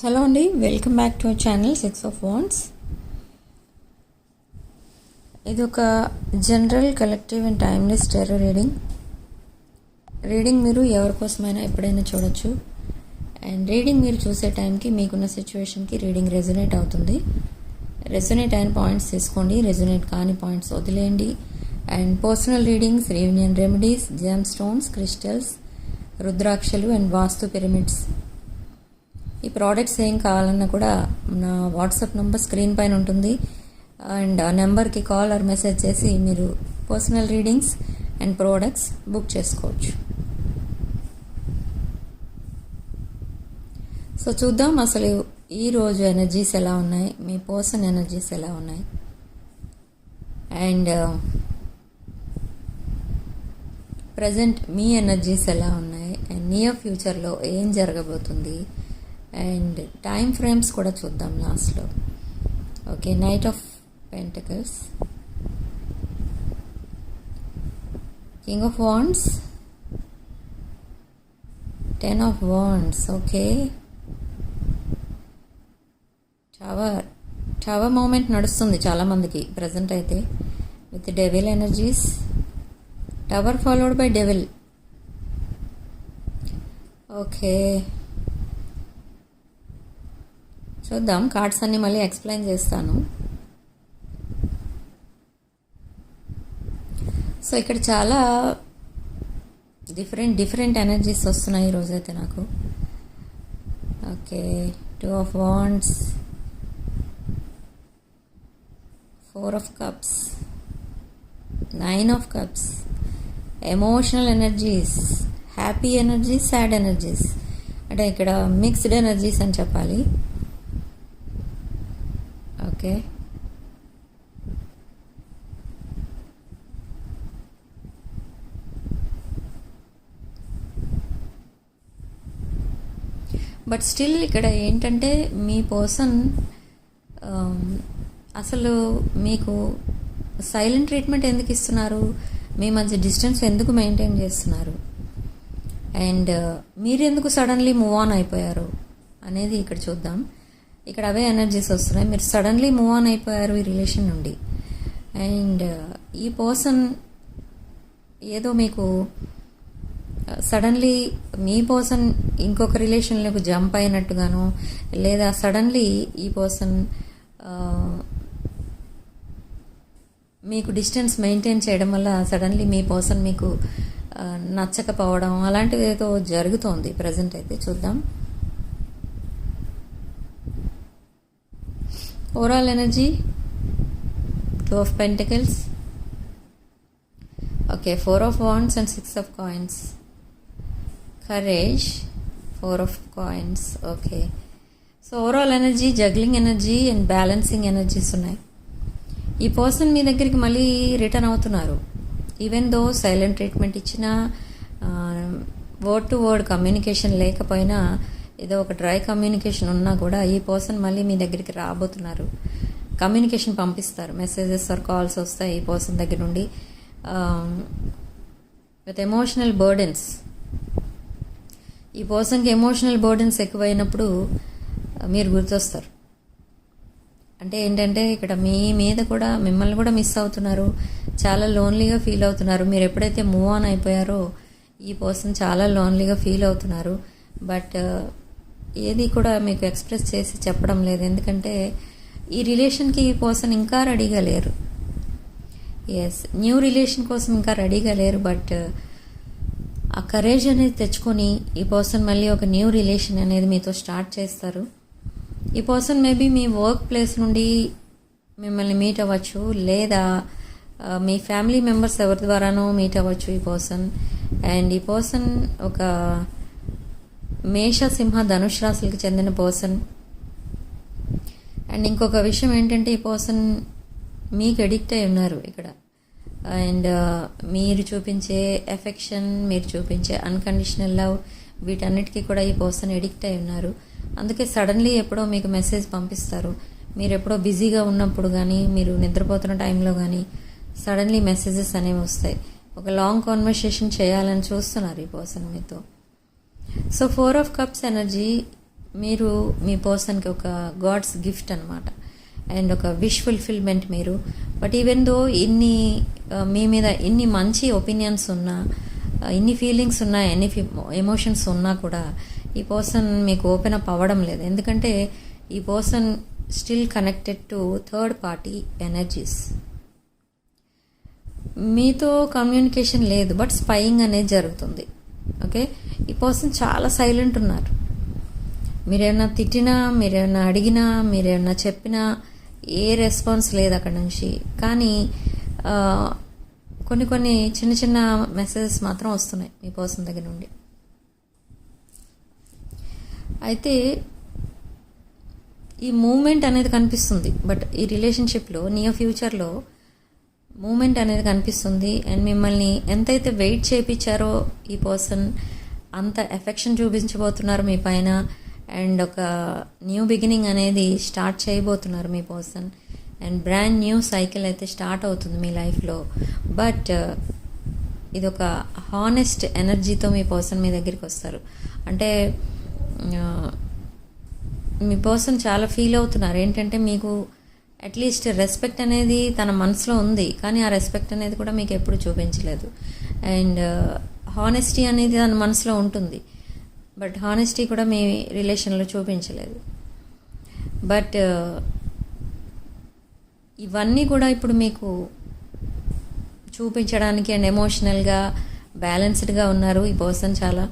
Hello అండి welcome back to channel six of wands. ఇది ఒక general collective and timeless tarot reading. Reading మీరు ఎవరి కోసమైనా ఎప్పుడైనా చూడొచ్చు. అండ్ రీడింగ్ మీరు చూసే టైంకి మీకున్న సిచ్యువేషన్కి రీడింగ్ రెజొనేట్ అవుతుంది. రెజొనేట్ అయిన పాయింట్స్ తీసుకోండి రెజొనేట్ కాని పాయింట్స్ వదిలేయండి. And personal readings reunion remedies gem stones crystals రుద్రాక్షలు అండ్ వాస్తు పిరమిడ్స్. ఈ ప్రోడక్ట్స్ ఏం కావాలన్నా కూడా నా వాట్సాప్ నెంబర్ స్క్రీన్ పైన ఉంటుంది. అండ్ ఆ నెంబర్కి కాల్ ఆర్ మెసేజ్ చేసి మీరు personal readings and products book చేసుకోవచ్చు. సో చూద్దాం అసలు ఈ రోజు ఎనర్జీస్ ఎలా ఉన్నాయి? మీ పర్సన్ ఎనర్జీస్ ఎలా ఉన్నాయి? అండ్ uh, ప్రజెంట్ మీ ఎనర్జీస్ ఎలా ఉన్నాయి? అండ్ నియర్ ఫ్యూచర్లో ఏం జరగబోతుంది? అండ్ టైం ఫ్రేమ్స్ కూడా చూద్దాం లాస్ట్లో. Okay knight of pentacles. King of wands ten of wands okay. Tower tower moment నడుస్తుంది చాలామందికి ప్రజెంట్ అయితే with devil energies. Tower followed by devil. Okay. చూద్దాం. కార్డ్స్ అన్ని మళ్ళీ ఎక్స్ప్లెయిన్ చేస్తాను. సో ఇక్కడ చాలా డిఫరెంట్ డిఫరెంట్ ఎనర్జీస్ వస్తున్నాయి ఈరోజైతే నాకు. Okay. Two of wands. Four of cups. Nine of cups. Emotional energies. Happy energies sad energies. అంటే ఇక్కడ మిక్స్డ్ ఎనర్జీస్ అని చెప్పాలి. ఓకే. బట్ స్టిల్ ఇక్కడ ఏంటంటే మీ పర్సన్ అసలు మీకు సైలెంట్ ట్రీట్మెంట్ ఎందుకు ఇస్తున్నారు? మీ మధ్య డిస్టెన్స్ ఎందుకు మెయింటైన్ చేస్తున్నారు? అండ్ మీరు ఎందుకు సడన్లీ మూవ్ ఆన్ అయిపోయారు? అనేది ఇక్కడ చూద్దాం. ఇక్కడ అవే ఎనర్జీస్ వస్తున్నాయి. మీరు సడన్లీ మూవ్ ఆన్ అయిపోయారు ఈ రిలేషన్ నుండి. అండ్ ఈ పర్సన్ ఏదో మీకు uh, సడన్లీ మీ పర్సన్ ఇంకొక రిలేషన్లోకి జంప్ అయినట్టుగాను లేదా సడన్లీ ఈ పర్సన్ uh, మీకు డిస్టెన్స్ మెయింటైన్ చేయడం వల్ల సడన్లీ మీ పర్సన్ మీకు uh, నచ్చకపోవడం అలాంటివి ఏదో జరుగుతోంది. ప్రజెంట్ అయితే చూద్దాం. Overall energy two of pentacles okay four of wands and six of coins courage four of coins okay so overall energy juggling energy and balancing energies ఉన్నాయి. ఈ పర్సన్ మీ దగ్గరికి మళ్ళీ రిటర్న్ అవుతున్నారు. ఈవెన్ దో సైలెంట్ ట్రీట్మెంట్ ఇచ్చినా word to word communication లేకపోయినా ఏదో ఒక డ్రై కమ్యూనికేషన్ ఉన్నా కూడా ఈ పర్సన్ మళ్ళీ మీ దగ్గరికి రాబోతున్నారు. కమ్యూనికేషన్ పంపిస్తారు. మెసేజెస్ ఆర్ కాల్స్ వస్తాయి ఈ పర్సన్ దగ్గర నుండి. With emotional burdens. ఈ పర్సన్కి ఎమోషనల్ బర్డెన్స్ ఎక్కువైనప్పుడు మీరు గుర్తొస్తారు. అంటే ఏంటంటే ఇక్కడ మీ మీద కూడా మిమ్మల్ని కూడా మిస్ అవుతున్నారు. చాలా లోన్లీగా ఫీల్ అవుతున్నారు. మీరు ఎప్పుడైతే మూవ్ ఆన్ అయిపోయారో ఈ పర్సన్ చాలా లోన్లీగా ఫీల్ అవుతున్నారు. బట్ ఏది కూడా మీకు ఎక్స్ప్రెస్ చేసి చెప్పడం లేదు. ఎందుకంటే ఈ రిలేషన్కి ఈ పర్సన్ ఇంకా రెడీగా లేరు. ఎస్ న్యూ రిలేషన్ కోసం ఇంకా రెడీగా లేరు బట్ uh, ఆ కరేజ్ అనేది తెచ్చుకొని ఈ పర్సన్ మళ్ళీ ఒక న్యూ రిలేషన్ అనేది మీతో స్టార్ట్ చేస్తారు. ఈ పర్సన్ మేబీ మీ వర్క్ ప్లేస్ నుండి మిమ్మల్ని మీట్ అవ్వచ్చు లేదా uh, మీ ఫ్యామిలీ మెంబర్స్ ఎవరి ద్వారానో మీట్ అవ్వచ్చు ఈ పర్సన్ అండ్ ఈ పర్సన్ ఒక మేష సింహ ధనుష్ రాశులకు చెందిన పర్సన్ అండ్ ఇంకొక విషయం ఏంటంటే ఈ పర్సన్ మీకు అడిక్ట్ అయి ఉన్నారు ఇక్కడ. అండ్ uh, మీరు చూపించే ఎఫెక్షన్ మీరు చూపించే అన్కండిషనల్ లవ్ వీటన్నిటికీ కూడా ఈ పర్సన్ ఎడిక్ట్ అయి ఉన్నారు. అందుకే సడన్లీ ఎప్పుడో మీకు మెసేజ్ పంపిస్తారు. మీరు ఎప్పుడో బిజీగా ఉన్నప్పుడు కానీ మీరు నిద్రపోతున్న టైంలో కానీ సడన్లీ మెసేజెస్ అనేవి వస్తాయి. ఒక లాంగ్ కాన్వర్సేషన్ చేయాలని చూస్తున్నారు ఈ పర్సన్ మీతో. So four of cups energy మీరు మీ పర్సన్కి ఒక గాడ్స్ గిఫ్ట్ అనమాట అండ్ ఒక విష్ ఫుల్ఫిల్మెంట్ మీరు. బట్ ఈవెన్ దో ఇన్ని uh, మీ మీద ఇన్ని మంచి ఒపీనియన్స్ ఉన్నా uh, ఇన్ని ఫీలింగ్స్ ఉన్నా ఎన్ని ఎమోషన్స్ ఉన్నా కూడా ఈ పర్సన్ మీకు ఓపెన్ అప్ అవ్వడం లేదు. ఎందుకంటే ఈ person still connected to third party energies మీతో కమ్యూనికేషన్ లేదు బట్ స్పైయింగ్ అనేది జరుగుతుంది. ఓకే? ఈ పర్సన్ చాలా సైలెంట్ ఉన్నారు. మీరేమన్నా తిట్టినా మీరేమన్నా అడిగినా మీరేమన్నా చెప్పినా ఏ రెస్పాన్స్ లేదు అక్కడ నుంచి. కానీ కొన్ని కొన్ని చిన్న చిన్న మెసేజెస్ మాత్రం వస్తున్నాయి మీ పర్సన్ దగ్గర నుండి. అయితే ఈ మూమెంట్ అనేది కనిపిస్తుంది. బట్ ఈ రిలేషన్షిప్లో నియర్ ఫ్యూచర్లో మూమెంట్ అనేది కనిపిస్తుంది. అండ్ మిమ్మల్ని ఎంతైతే వెయిట్ చేయించారో ఈ పర్సన్ అంత ఎఫెక్షన్ చూపించబోతున్నారు మీ పైన. అండ్ ఒక న్యూ బిగినింగ్ అనేది స్టార్ట్ చేయబోతున్నారు మీ person. And brand new cycle అయితే స్టార్ట్ అవుతుంది మీ లైఫ్లో. బట్ uh, ఇది ఒక హానెస్ట్ ఎనర్జీతో మీ పర్సన్ మీ దగ్గరికి వస్తారు. అంటే uh, మీ పర్సన్ చాలా ఫీల్ అవుతున్నారు. ఏంటంటే మీకు అట్లీస్ట్ రెస్పెక్ట్ అనేది తన మనసులో ఉంది కానీ ఆ రెస్పెక్ట్ అనేది కూడా మీకు ఎప్పుడు చూపించలేదు. అండ్ uh, హానెస్టీ అనేది తన మనసులో ఉంటుంది బట్ హానెస్టీ కూడా మీ రిలేషన్లో చూపించలేదు. బట్ uh, ఇవన్నీ కూడా ఇప్పుడు మీకు చూపించడానికి అండ్ ఎమోషనల్గా బ్యాలెన్స్డ్గా ఉన్నారు ఈ పర్సన్ చాలా.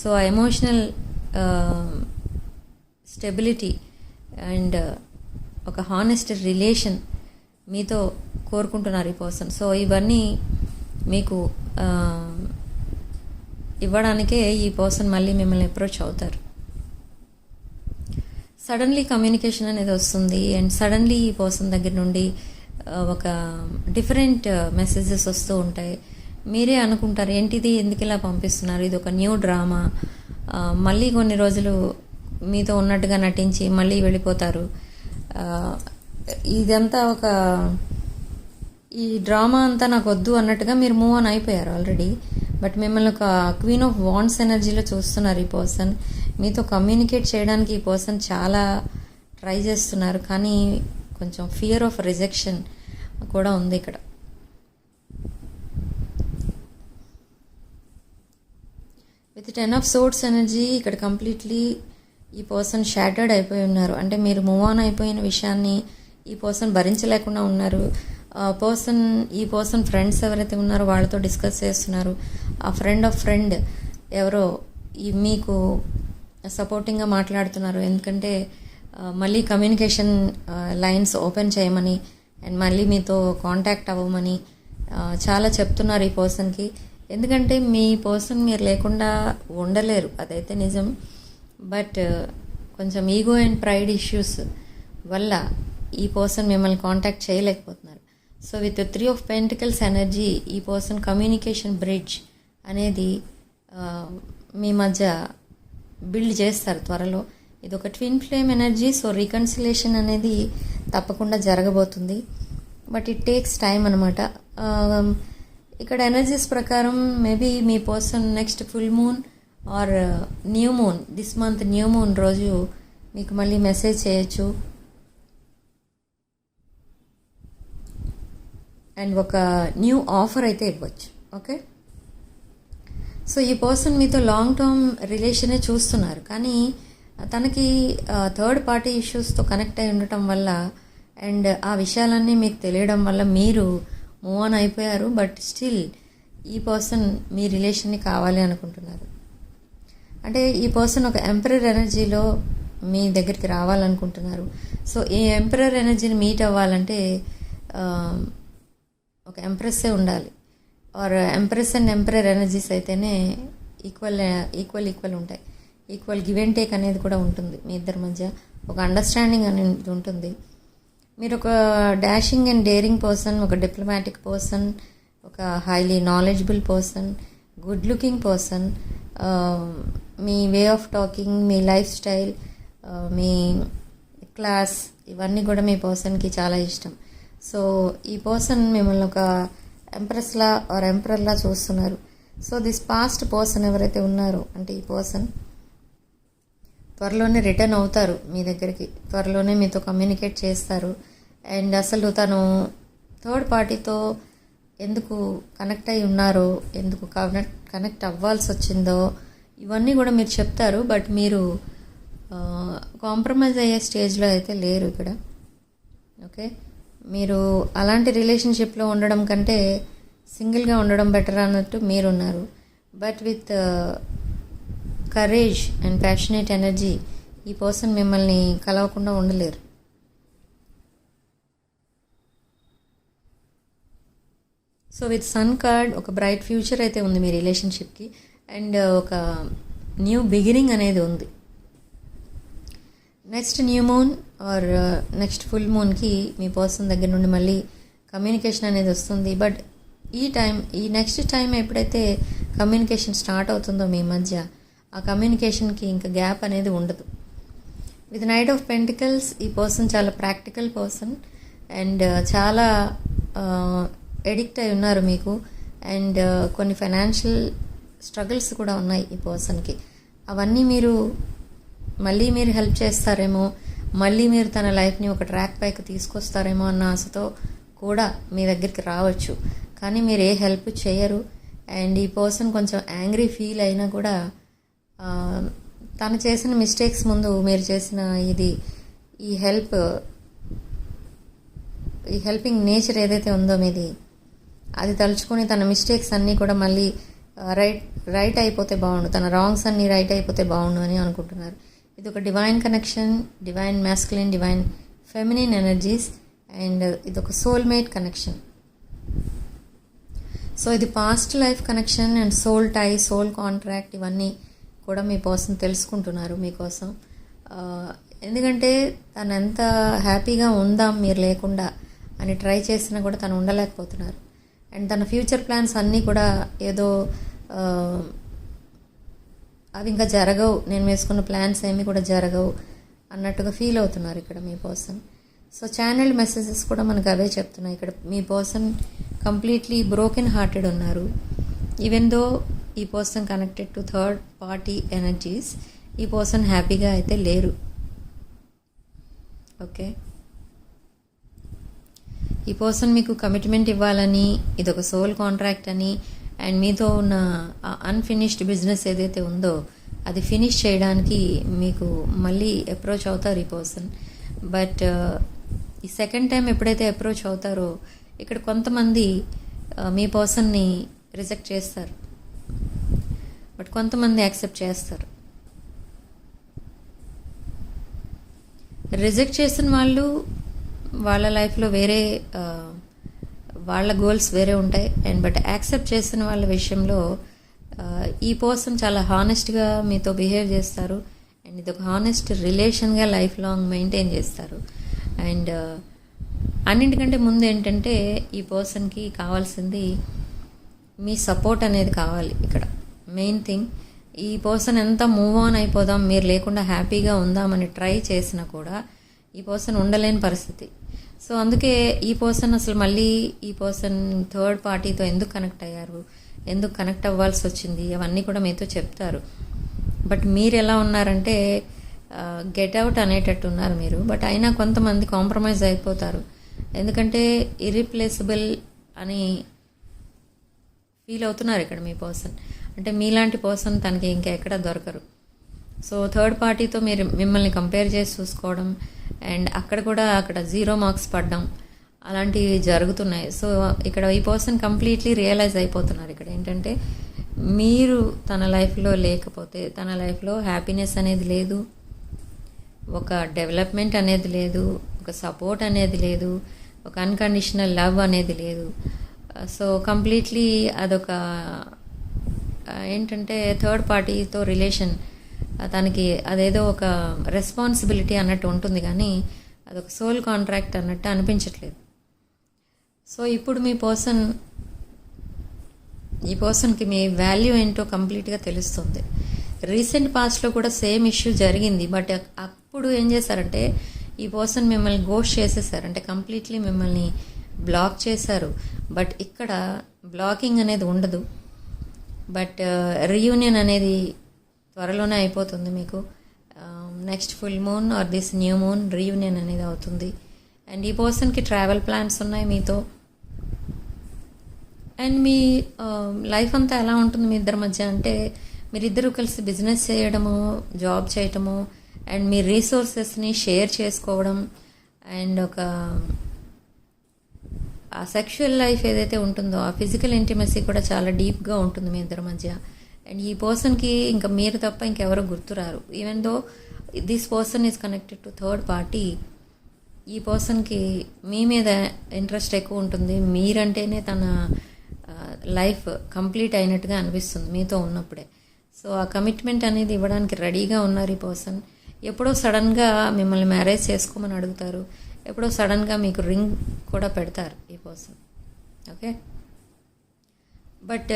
సో ఆ ఎమోషనల్ స్టెబిలిటీ అండ్ ఒక హానెస్ట్ రిలేషన్ మీతో కోరుకుంటున్నారు ఈ పర్సన్ సో ఇవన్నీ మీకు ఇవ్వడానికే ఈ పర్సన్ మళ్ళీ మిమ్మల్ని అప్రోచ్ అవుతారు. సడన్లీ కమ్యూనికేషన్ అనేది వస్తుంది అండ్ సడన్లీ ఈ పర్సన్ దగ్గర నుండి ఒక డిఫరెంట్ మెసేజెస్ వస్తూ ఉంటాయి. మీరే అనుకుంటారు ఏంటిది? ఎందుకు ఇలా పంపిస్తున్నారు? ఇది ఒక న్యూ డ్రామా మళ్ళీ కొన్ని రోజులు మీతో ఉన్నట్టుగా నటించి మళ్ళీ వెళ్ళిపోతారు. ఇదంతా ఒక ఈ డ్రామా అంతా నాకు వద్దు అన్నట్టుగా మీరు మూవ్ ఆన్ అయిపోయారు ఆల్రెడీ బట్ మిమ్మల్ని ఒక క్వీన్ ఆఫ్ వాన్స్ ఎనర్జీలో చూస్తున్నారు ఈ పర్సన్ మీతో కమ్యూనికేట్ చేయడానికి ఈ పర్సన్ చాలా ట్రై చేస్తున్నారు. కానీ కొంచెం ఫియర్ ఆఫ్ రిజెక్షన్ కూడా ఉంది ఇక్కడ. With ten of swords energy ఇక్కడ కంప్లీట్లీ ఈ పర్సన్ షాటర్డ్ అయిపోయి ఉన్నారు. అంటే మీరు మూవ్ ఆన్ అయిపోయిన విషయాన్ని ఈ పర్సన్ భరించలేకుండా ఉన్నారు. పర్సన్ ఈ పర్సన్ ఫ్రెండ్స్ ఎవరైతే ఉన్నారో వాళ్ళతో డిస్కస్ చేస్తున్నారు. ఆ ఫ్రెండ్ ఆఫ్ ఫ్రెండ్ ఎవరో ఈ మీకు సపోర్టింగ్గా మాట్లాడుతున్నారు. ఎందుకంటే మళ్ళీ కమ్యూనికేషన్ లైన్స్ ఓపెన్ చేయమని అండ్ మళ్ళీ మీతో కాంటాక్ట్ అవ్వమని చాలా చెప్తున్నారు ఈ పర్సన్కి ఎందుకంటే మీ పర్సన్ మీరు లేకుండా ఉండలేరు. అదైతే నిజం. బట్ uh, కొంచెం ఈగో అండ్ ప్రైడ్ ఇష్యూస్ వల్ల ఈ పర్సన్ మిమ్మల్ని కాంటాక్ట్ చేయలేకపోతున్నారు. So with three of pentacles energy ఈ పర్సన్ కమ్యూనికేషన్ బ్రిడ్జ్ అనేది uh, మీ మధ్య బిల్డ్ చేస్తారు త్వరలో. ఇది ఒక twin flame energy so reconciliation అనేది తప్పకుండా జరగబోతుంది. బట్ ఇట్ టేక్స్ టైం అనమాట ఇక్కడ ఎనర్జీస్ ప్రకారం maybe me person next full moon or new moon this month new moon రోజు మీకు మళ్ళీ మెసేజ్ చేయొచ్చు. అండ్ ఒక న్యూ ఆఫర్ అయితే ఇవ్వచ్చు. ఓకే సో ఈ పర్సన్ మీతో లాంగ్ టర్మ్ రిలేషనే చూస్తున్నారు. కానీ తనకి థర్డ్ పార్టీ ఇష్యూస్తో కనెక్ట్ అయి ఉండటం వల్ల అండ్ ఆ విషయాలన్నీ మీకు తెలియడం వల్ల మీరు మూవ్ ఆన్ అయిపోయారు. బట్ స్టిల్ ఈ పర్సన్ మీ రిలేషన్ని కావాలి అనుకుంటున్నారు. అంటే ఈ పర్సన్ ఒక ఎంపరర్ ఎనర్జీలో మీ దగ్గరికి రావాలనుకుంటున్నారు. సో ఈ ఎంపరర్ ఎనర్జీని మీట్ అవ్వాలంటే um, ఒక ఎంప్రెస్సే ఉండాలి. Or empress and emperor energies అయితేనే ఈక్వల్ ఈక్వల్ ఈక్వల్ ఉంటాయి. ఈక్వల్ గివ్ అండ్ టేక్ అనేది కూడా ఉంటుంది మీ ఇద్దరి మధ్య. ఒక అండర్స్టాండింగ్ అనేది ఉంటుంది. మీరు ఒక డాషింగ్ అండ్ డేరింగ్ పర్సన్ ఒక డిప్లొమాటిక్ పర్సన్ ఒక highly knowledgeable person good looking person Uh, మీ వే ఆఫ్ టాకింగ్ మీ లైఫ్ స్టైల్ uh, మీ క్లాస్ ఇవన్నీ కూడా మీ పర్సన్కి చాలా ఇష్టం. సో ఈ పర్సన్ మిమ్మల్ని ఒక ఎంప్రెస్లా ఆర్ ఎంప్రర్లా చూస్తున్నారు. సో దిస్ పాస్ట్ పర్సన్ ఎవరైతే ఉన్నారో అంటే ఈ పర్సన్ త్వరలోనే రిటర్న్ అవుతారు మీ దగ్గరికి. త్వరలోనే మీతో కమ్యూనికేట్ చేస్తారు. అండ్ అసలు తను థర్డ్ పార్టీతో ఎందుకు కనెక్ట్ అయి ఉన్నారో ఎందుకు కనెక్ట్ కనెక్ట్ అవ్వాల్సి వచ్చిందో ఇవన్నీ కూడా మీరు చెప్తారు బట్ మీరు కాంప్రమైజ్ అయ్యే స్టేజ్లో అయితే లేరు ఇక్కడ. ఓకే? మీరు అలాంటి రిలేషన్షిప్లో ఉండడం కంటే సింగిల్గా ఉండడం బెటర్ అన్నట్టు మీరున్నారు. But with courage and passionate energy ఈ పర్సన్ మిమ్మల్ని కలవకుండా ఉండలేరు. సో విత్ సన్ కార్డ్ ఒక బ్రైట్ ఫ్యూచర్ అయితే ఉంది మీ రిలేషన్షిప్కి అండ్ uh, ఒక న్యూ బిగినింగ్ అనేది ఉంది. Next new moon or next full మూన్కి మీ పర్సన్ దగ్గర నుండి మళ్ళీ కమ్యూనికేషన్ అనేది వస్తుంది. బట్ ఈ టైం ఈ నెక్స్ట్ టైం ఎప్పుడైతే కమ్యూనికేషన్ స్టార్ట్ అవుతుందో మీ మధ్య ఆ కమ్యూనికేషన్కి ఇంకా గ్యాప్ అనేది ఉండదు. విత్ నైట్ ఆఫ్ పెంటికల్స్ ఈ పర్సన్ చాలా ప్రాక్టికల్ పర్సన్ అండ్ చాలా uh, ఎడిక్ట్ అయి ఉన్నారు మీకు. అండ్ uh, కొన్ని ఫైనాన్షియల్ స్ట్రగుల్స్ కూడా ఉన్నాయి ఈ పర్సన్కి. అవన్నీ మీరు మళ్ళీ మీరు హెల్ప్ చేస్తారేమో మళ్ళీ మీరు తన లైఫ్ని ఒక ట్రాక్ పైకి తీసుకొస్తారేమో అన్న ఆశతో కూడా మీ దగ్గరికి రావచ్చు. కానీ మీరు ఏ హెల్ప్ చేయరు. అండ్ ఈ పర్సన్ కొంచెం యాంగ్రీ ఫీల్ అయినా కూడా uh, తను చేసిన మిస్టేక్స్ ముందు మీరు చేసిన ఇది ఈ హెల్ప్ ఈ హెల్పింగ్ నేచర్ ఏదైతే ఉందో మీది అది తలుచుకొని తన మిస్టేక్స్ అన్నీ కూడా మళ్ళీ రైట్ రైట్ అయిపోతే బాగుండు. తన రాంగ్స్ అన్నీ రైట్ అయిపోతే బాగుండు అని అనుకుంటున్నారు. ఇది ఒక divine connection divine masculine divine feminine energies and ఇది ఒక సోల్మేట్ కనెక్షన్ సో ఇది past life connection and soul tie soul contract ఇవన్నీ కూడా మీ కోసం తెలుసుకుంటున్నారు మీకోసం. ఎందుకంటే తను ఎంత హ్యాపీగా ఉందాం మీరు లేకుండా అని ట్రై చేసినా కూడా తను ఉండలేకపోతున్నారు. అండ్ తన ఫ్యూచర్ ప్లాన్స్ అన్నీ కూడా ఏదో అవి ఇంకా జరగవు. నేను వేసుకున్న ప్లాన్స్ ఏమి కూడా జరగవు అన్నట్టుగా ఫీల్ అవుతున్నారు ఇక్కడ మీ పర్సన్. సో ఛానల్ మెసేజెస్ కూడా మనకు అవే చెప్తున్నాయి. ఇక్కడ మీ పర్సన్ కంప్లీట్లీ బ్రోకెన్ హార్టెడ్ ఉన్నారు. ఈవెన్ దో ఈ person connected to third party energies ఈ పర్సన్ హ్యాపీగా అయితే లేరు. ఓకే? ఈ పర్సన్ మీకు కమిట్మెంట్ ఇవ్వాలని ఇది ఒక సోల్ కాంట్రాక్ట్ అని అండ్ మీతో ఉన్న అన్ఫినిష్డ్ బిజినెస్ ఏదైతే ఉందో అది ఫినిష్ చేయడానికి మీకు మళ్ళీ అప్రోచ్ అవుతారు ఈ పర్సన్ బట్ uh, ఈ సెకండ్ టైం ఎప్పుడైతే అప్రోచ్ అవుతారో ఇక్కడ కొంతమంది uh, మీ పర్సన్ని రిజెక్ట్ చేస్తారు. బట్ కొంతమంది యాక్సెప్ట్ చేస్తారు. రిజెక్ట్ చేసిన వాళ్ళు వాళ్ళ లైఫ్లో వేరే వాళ్ళ గోల్స్ వేరే ఉంటాయి. అండ్ బట్ యాక్సెప్ట్ చేసిన వాళ్ళ విషయంలో ఈ పర్సన్ చాలా హానెస్ట్గా మీతో బిహేవ్ చేస్తారు. అండ్ ఇది ఒక హానెస్ట్ రిలేషన్గా లైఫ్ లాంగ్ మెయింటైన్ చేస్తారు. అండ్ అన్నింటికంటే ముందు ఏంటంటే ఈ పర్సన్కి కావాల్సింది మీ సపోర్ట్ అనేది కావాలి ఇక్కడ. మెయిన్ థింగ్ ఈ పర్సన్ ఎంత మూవ్ ఆన్ అయిపోదాం మీరు లేకుండా హ్యాపీగా ఉందామని ట్రై చేసినా కూడా ఈ పర్సన్ ఉండలేని పరిస్థితి. సో అందుకే ఈ పర్సన్ అసలు మళ్ళీ ఈ పర్సన్ థర్డ్ పార్టీతో ఎందుకు కనెక్ట్ అయ్యారు? ఎందుకు కనెక్ట్ అవ్వాల్సి వచ్చింది? అవన్నీ కూడా మీతో చెప్తారు. బట్ మీరు ఎలా ఉన్నారంటే గెట్ అవుట్ అనేటట్టు ఉన్నారు మీరు. బట్ అయినా కొంతమంది కాంప్రమైజ్ అయిపోతారు. ఎందుకంటే ఇరిప్లేసబుల్ అని ఫీల్ అవుతున్నారు ఇక్కడ మీ పర్సన్. అంటే మీలాంటి పర్సన్ తనకి ఇంకా ఎక్కడ దొరకరు. సో థర్డ్ పార్టీతో మీరు మిమ్మల్ని కంపేర్ చేసి చూసుకోవడం అండ్ అక్కడ కూడా అక్కడ జీరో మార్క్స్ పడడం అలాంటివి జరుగుతున్నాయి. సో ఇక్కడ ఈ పర్సన్ కంప్లీట్లీ రియలైజ్ అయిపోతున్నారు ఇక్కడ. ఏంటంటే మీరు తన లైఫ్లో లేకపోతే తన లైఫ్లో హ్యాపీనెస్ అనేది లేదు ఒక డెవలప్మెంట్ అనేది లేదు ఒక సపోర్ట్ అనేది లేదు ఒక అన్కండిషనల్ లవ్ అనేది లేదు. సో కంప్లీట్లీ అదొక ఏంటంటే థర్డ్ పార్టీతో రిలేషన్ తనకి అదేదో ఒక రెస్పాన్సిబిలిటీ అన్నట్టు ఉంటుంది కానీ అదొక సోల్ కాంట్రాక్ట్ అన్నట్టు అనిపించట్లేదు. సో ఇప్పుడు మీ పర్సన్ ఈ పర్సన్కి మీ వాల్యూ ఏంటో కంప్లీట్గా తెలుస్తుంది. రీసెంట్ పాస్ట్లో కూడా సేమ్ ఇష్యూ జరిగింది. బట్ అప్పుడు ఏం చేశారంటే ఈ పర్సన్ మిమ్మల్ని గోష్ చేసేసారు. అంటే కంప్లీట్లీ మిమ్మల్ని బ్లాక్ చేశారు. బట్ ఇక్కడ బ్లాకింగ్ అనేది ఉండదు. బట్ రీయూనియన్ uh, అనేది త్వరలోనే అయిపోతుంది మీకు. Next full moon or this new moon reunion అనేది అవుతుంది. అండ్ ఈ పర్సన్కి ట్రావెల్ ప్లాన్స్ ఉన్నాయి మీతో. అండ్ మీ um, లైఫ్ అంతా ఎలా ఉంటుంది మీ ఇద్దరి మధ్య? అంటే మీరిద్దరూ కలిసి బిజినెస్ చేయడము జాబ్ చేయటము అండ్ మీ రీసోర్సెస్ని షేర్ చేసుకోవడం అండ్ ఒక ఆ సెక్షువల్ లైఫ్ ఏదైతే ఉంటుందో ఆ ఫిజికల్ ఇంటిమసీ కూడా చాలా డీప్గా ఉంటుంది మీ ఇద్దరి మధ్య. అండ్ ఈ పర్సన్కి ఇంకా మీరు తప్ప ఇంకెవరు గుర్తురారు even though this person is connected to third party ఈ పర్సన్కి మీ మీద ఇంట్రెస్ట్ ఎక్కువ ఉంటుంది. మీరంటేనే తన లైఫ్ కంప్లీట్ అయినట్టుగా అనిపిస్తుంది మీతో ఉన్నప్పుడే. సో ఆ కమిట్మెంట్ అనేది ఇవ్వడానికి రెడీగా ఉన్నారు ఈ పర్సన్ ఎప్పుడో సడన్గా మిమ్మల్ని మ్యారేజ్ చేసుకోమని అడుగుతారు. ఎప్పుడో సడన్గా మీకు రింగ్ కూడా పెడతారు ఈ పర్సన్ ఓకే బట్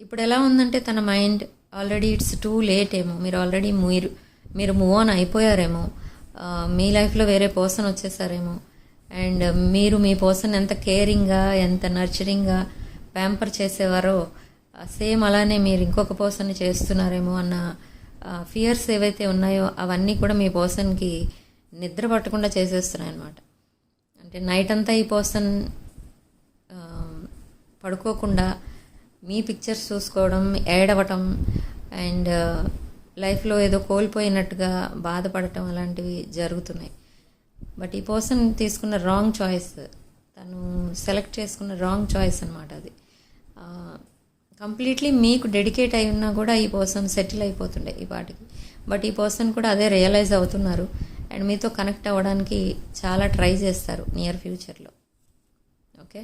ఇప్పుడు ఎలా ఉందంటే తన mind already it's too late ఏమో. మీరు ఆల్రెడీ మీరు మీరు మూవ్ ఆన్ అయిపోయారేమో. మీ లైఫ్లో వేరే పర్సన్ వచ్చేసారేమో. అండ్ మీరు మీ పర్సన్ ఎంత కేరింగ్గా ఎంత నర్చరింగ్గా ప్యాంపర్ చేసేవారో సేమ్ అలానే మీరు ఇంకొక పర్సన్ చేస్తున్నారేమో అన్న ఫియర్స్ ఏవైతే ఉన్నాయో అవన్నీ కూడా మీ పర్సన్కి నిద్ర పట్టకుండా చేసేస్తున్నాయి అనమాట అంటే నైట్ అంతా ఈ పర్సన్ పడుకోకుండా మీ పిక్చర్స్ చూసుకోవడం ఏడవటం అండ్ లైఫ్లో uh, ఏదో కోల్పోయినట్టుగా బాధపడటం అలాంటివి జరుగుతున్నాయి. బట్ ఈ పర్సన్ తీసుకున్న రాంగ్ చాయిస్ తను సెలెక్ట్ చేసుకున్న రాంగ్ చాయిస్ అనమాట అది. కంప్లీట్లీ మీకు డెడికేట్ అయి ఉన్నా కూడా ఈ పర్సన్ సెటిల్ అయిపోతుండే ఈ పాటికి బట్ ఈ పర్సన్ కూడా అదే రియలైజ్ అవుతున్నారు. అండ్ మీతో కనెక్ట్ అవ్వడానికి చాలా ట్రై చేస్తారు నియర్ ఫ్యూచర్లో ఓకే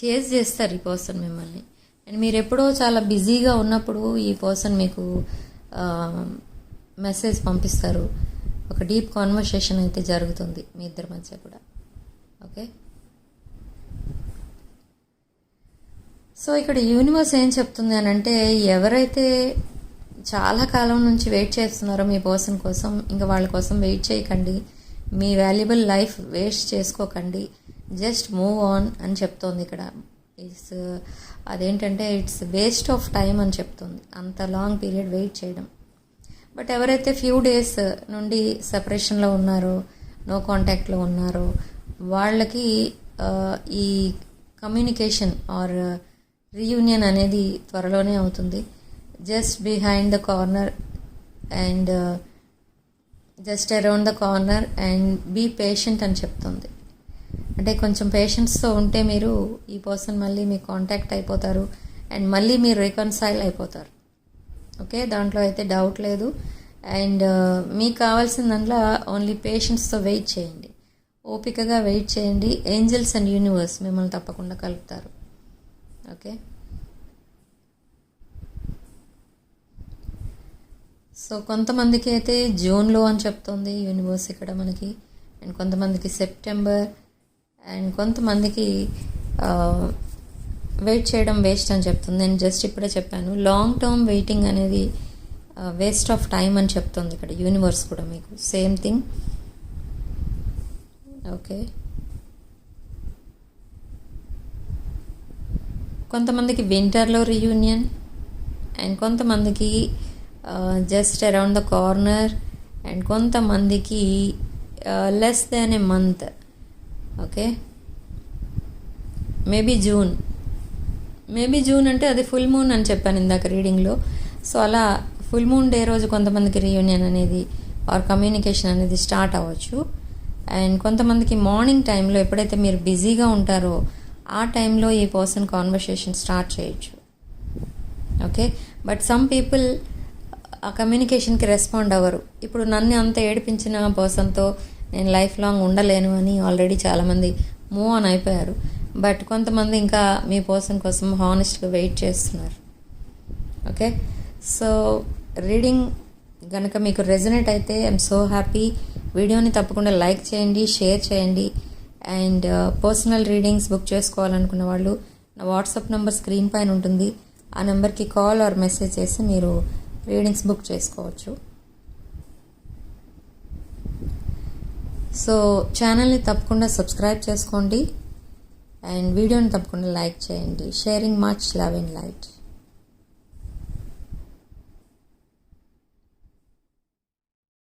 చేజ్ చేస్తారు ఈ పర్సన్ మిమ్మల్ని. అండ్ మీరు ఎప్పుడో చాలా బిజీగా ఉన్నప్పుడు ఈ పర్సన్ మీకు మెసేజ్ పంపిస్తారు. ఒక డీప్ కాన్వర్సేషన్ అయితే జరుగుతుంది మీ ఇద్దరి మధ్య కూడా. ఓకే సో ఇక్కడ యూనివర్స్ ఏం చెప్తుంది అని అంటే ఎవరైతే చాలా కాలం నుంచి వెయిట్ చేస్తున్నారో మీ పర్సన్ కోసం ఇంకా వాళ్ళ కోసం వెయిట్ చేయకండి. మీ వాల్యుబుల్ లైఫ్ వేస్ట్ చేసుకోకండి. జస్ట్ మూవ్ ఆన్ అని చెప్తోంది ఇక్కడ. ఇట్స్ uh, అదేంటంటే ఇట్స్ వేస్ట్ ఆఫ్ టైం అని చెప్తుంది. అంత లాంగ్ పీరియడ్ వెయిట్ చేయడం. బట్ ఎవరైతే ఫ్యూ డేస్ uh, నుండి సెపరేషన్లో ఉన్నారో నో కాంటాక్ట్లో ఉన్నారో వాళ్ళకి uh, ఈ కమ్యూనికేషన్ ఆర్ రీయూనియన్ అనేది త్వరలోనే అవుతుంది. Just behind the corner and just around the corner and be patient అని చెప్తుంది. అంటే కొంచెం పేషెన్స్తో ఉంటే మీరు ఈ పర్సన్ మళ్ళీ మీ కాంటాక్ట్ అయిపోతారు అండ్ మళ్ళీ మీరు రికన్సైల్ అయిపోతారు. ఓకే దాంట్లో అయితే డౌట్ లేదు. అండ్ uh, మీకు కావాల్సిన దాంట్లో ఓన్లీ పేషెంట్స్తో వెయిట్ చేయండి. ఓపికగా వెయిట్ చేయండి. ఏంజల్స్ అండ్ యూనివర్స్ మిమ్మల్ని తప్పకుండా కలుపుతారు. ఓకే సో కొంతమందికి అయితే జూన్లో అని చెప్తుంది యూనివర్స్ ఇక్కడ మనకి. అండ్ కొంతమందికి సెప్టెంబర్ అండ్ కొంతమందికి వెయిట్ చేయడం వేస్ట్ అని చెప్తుంది. నేను జస్ట్ ఇప్పుడే చెప్పాను. లాంగ్ టర్మ్ వెయిటింగ్ అనేది వేస్ట్ ఆఫ్ టైం అని చెప్తుంది ఇక్కడ. యూనివర్స్ కూడా మీకు. సేమ్ థింగ్ ఓకే కొంతమందికి వింటర్లో రీయూనియన్ అండ్ కొంతమందికి just around the corner and కొంతమందికి less than a month okay? Maybe June maybe June అంటే అది ఫుల్ మూన్ అని చెప్పాను ఇందాక రీడింగ్లో సో అలా ఫుల్ మూన్ డే రోజు కొంతమందికి రీయూనియన్ అనేది ఆర్ కమ్యూనికేషన్ అనేది స్టార్ట్ అవ్వచ్చు. అండ్ కొంతమందికి మార్నింగ్ టైంలో ఎప్పుడైతే మీరు బిజీగా ఉంటారో ఆ టైంలో ఈ పర్సన్ కాన్వర్సేషన్ స్టార్ట్ చేయొచ్చు. ఓకే? బట్ సమ్ పీపుల్ ఆ కమ్యూనికేషన్కి రెస్పాండ్ అవ్వరు. ఇప్పుడు నన్ను అంత ఏడిపించిన పర్సన్తో నేను లైఫ్ లాంగ్ ఉండలేను అని ఆల్రెడీ చాలామంది మూవ్ ఆన్ అయిపోయారు. బట్ కొంతమంది ఇంకా మీ పర్సన్ కోసం హానెస్ట్గా వెయిట్ చేస్తున్నారు. ఓకే సో రీడింగ్ కనుక మీకు రెజనేట్ అయితే ఐఎమ్ సో హ్యాపీ వీడియోని తప్పకుండా లైక్ చేయండి షేర్ చేయండి. అండ్ పర్సనల్ రీడింగ్స్ బుక్ చేసుకోవాలనుకున్న వాళ్ళు నా వాట్సాప్ నెంబర్ స్క్రీన్ పైన ఉంటుంది. ఆ నెంబర్కి కాల్ ఆర్ మెసేజ్ చేసి మీరు రీడింగ్స్ బుక్ చేసుకోవచ్చు. సో ఛానల్ని తప్పకుండా సబ్స్క్రైబ్ చేసుకోండి. అండ్ వీడియోని తప్పకుండా లైక్ చేయండి. Sharing much love and light